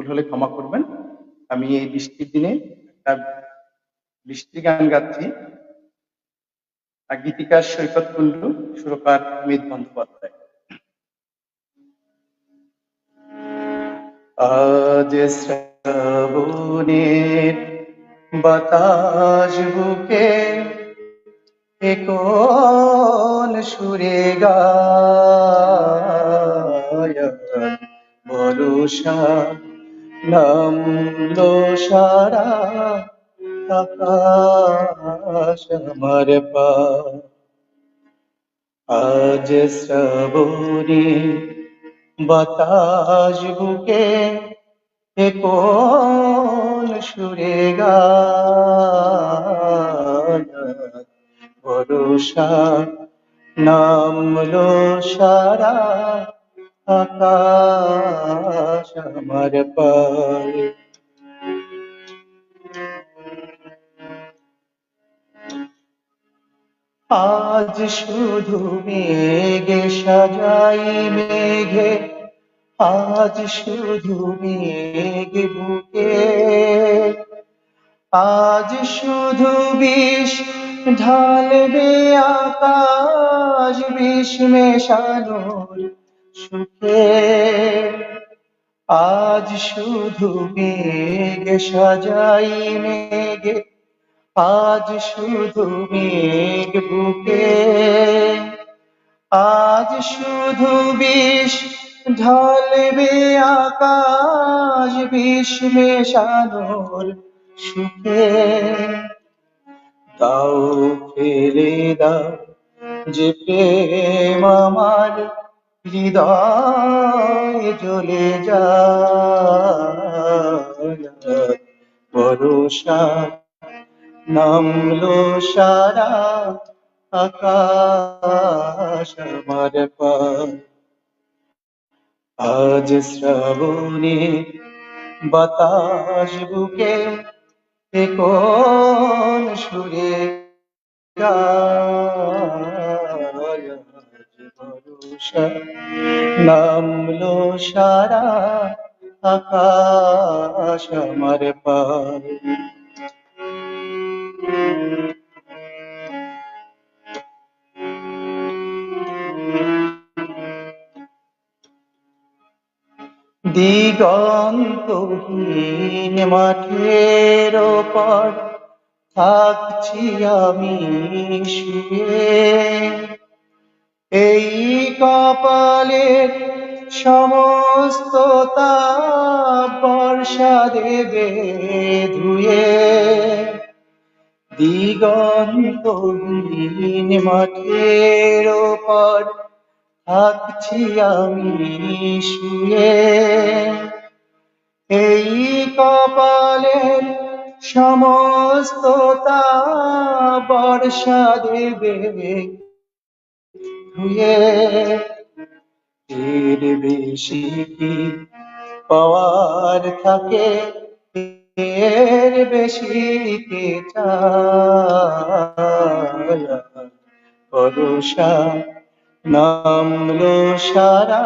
ভুল হলে ক্ষমা করবেন। আমি এই বৃষ্টির দিনে একটা বৃষ্টির গান গাচ্ছি। গীতিকার সৈকত কুণ্ডু, সুরকার মিত বন্দ্যোপাধ্যায়। আজ শ্রাবণের বাতাস বুকে কোন সুরে গায়। বরষা নামলো সারা আকাশ আমার পা। আজ শ্রাবণী বাতাস বুকে কোন সুরে বরষা নামলো সারা আকাশ আমার পায়ে। আজ শুধু মেঘে সাজাই মেঘে, আজ শুধু মেঘ বুকে। আজ শুধু বিষ ঢালবে আকাশ, বিষ মেশানোর সুখে। আজ শুধু মেঘ সাজাই মেঘে, আজ শুধু মেঘ বুকে। আজ শুধু বিষ ঢালবে আকাশ, বিষ মেশানোর সুখে। দাও ফেলে দাও যে প্রেম আমার হৃদয় জ্বলে যায়। ভরসা নামলো সারা আকাশ আমার আজ শ্রাবণে বাতাস বুকে কোন সুরে গায়। নামলো সারা আকাশ আমার পায় দিগন্তহীন মাঠের ওপর থাকছি আমি শুয়ে। কপালের সমস্ত বর্ষা দেবে ধুয়ে। দিগন্তহীন মাঠের ওপর থাকছি আমি শুয়ে। এই কপালের সমস্ত বর্ষা দেবে এর বেশি কি পাওয়ার থাকে, এর বেশি কে ভরসা নামলো সারা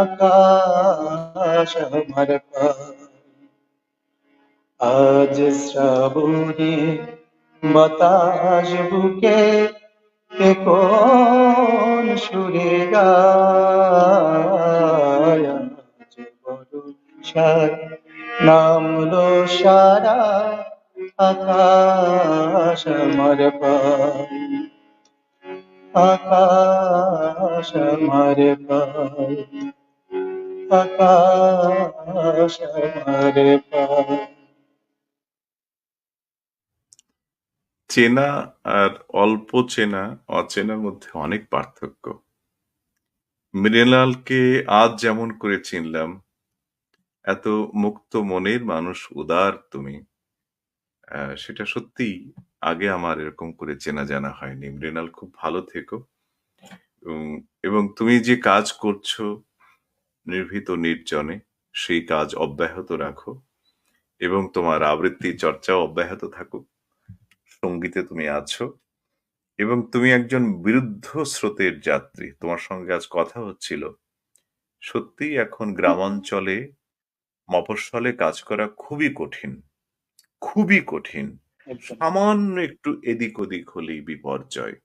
আকাশ আমার। আজ শ্রাবণে বাতাস বুকে কে কোন সুরে বর্ষায় নামলো সারা আকাশ পায় আকাশ পায় আকাশ আমার পায় চেনা আর অল্প চেনা অচেনার মধ্যে অনেক পার্থক্য। মৃণালকে আজ যেমন করে চিনলাম এত মুক্ত মনের মানুষ উদার তুমি। সেটা সত্যি আগে আমার এরকম করে চেনা জানা হয়নি। মৃণাল খুব ভালো থেকো। উম, এবং তুমি যে কাজ করছ নির্ভীত নির্জনে সেই কাজ অব্যাহত রাখো। এবং তোমার আবৃত্তি চর্চাও অব্যাহত থাকুক। সঙ্গীতে তুমি আছো এবং তুমি একজন বিরুদ্ধ স্রোতের যাত্রী। তোমার সঙ্গে আজ কথা হচ্ছিল। সত্যি এখন গ্রামাঞ্চলে মফস্বলে কাজ করা খুবই কঠিন খুবই কঠিন। সামান্য একটু এদিক ওদিক হলেই বিপর্যয়।